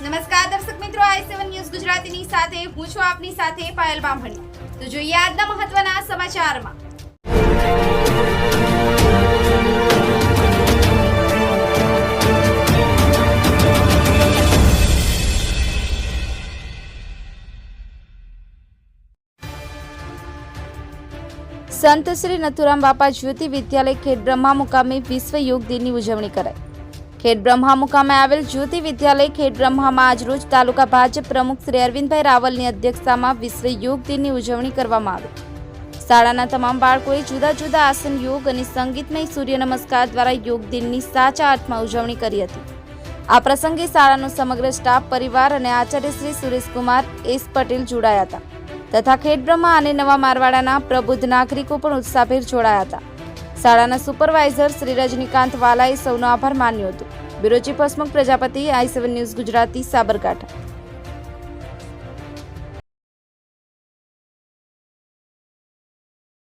નમસ્કાર, દર્શક મિત્રો, આઈ સેવન ન્યૂઝ ગુજરાતીની સાથે, હું છું આપની સાથે પાયલ બામણી. તો જોઈએ આજના મહત્વના સમાચારમાં. સંત શ્રી નથુરામ બાપા જ્યોતિ વિદ્યાલય ખેડ બ્રહ્મા મુકામે વિશ્વ યોગ દિનની ઉજવણી કરાઈ. ખેડ બ્રહ્મા મુકામે આવેલ જ્યોતિ વિદ્યાલય ખેડ બ્રહ્મામાં આજરોજ તાલુકા ભાજપ પ્રમુખ શ્રી અરવિંદભાઈ રાવલની અધ્યક્ષતામાં વિશ્વ યોગ દિનની ઉજવણી કરવામાં આવી. શાળાના તમામ બાળકોએ જુદા જુદા આસન યોગ અને સંગીતમય સૂર્ય નમસ્કાર દ્વારા યોગ દિનની સાચા અર્થમાં ઉજવણી કરી હતી. આ પ્રસંગે શાળાનો સમગ્ર સ્ટાફ, પરિવાર અને આચાર્ય શ્રી સુરેશકુમાર, એસ પટેલ જોડાયા હતા તથા ખેડબ્રહ્મા અને નવા મારવાડાના પ્રબુદ્ધ નાગરિકો પણ ઉત્સાહભેર જોડાયા હતા. શાળાના સુપરવાઇઝર શ્રી રજનીકાંત વાલાએ સૌનો આભાર માન્યો હતો. Bureau chief Hasmukh Prajapati I seven news Gujarati Sabarkantha.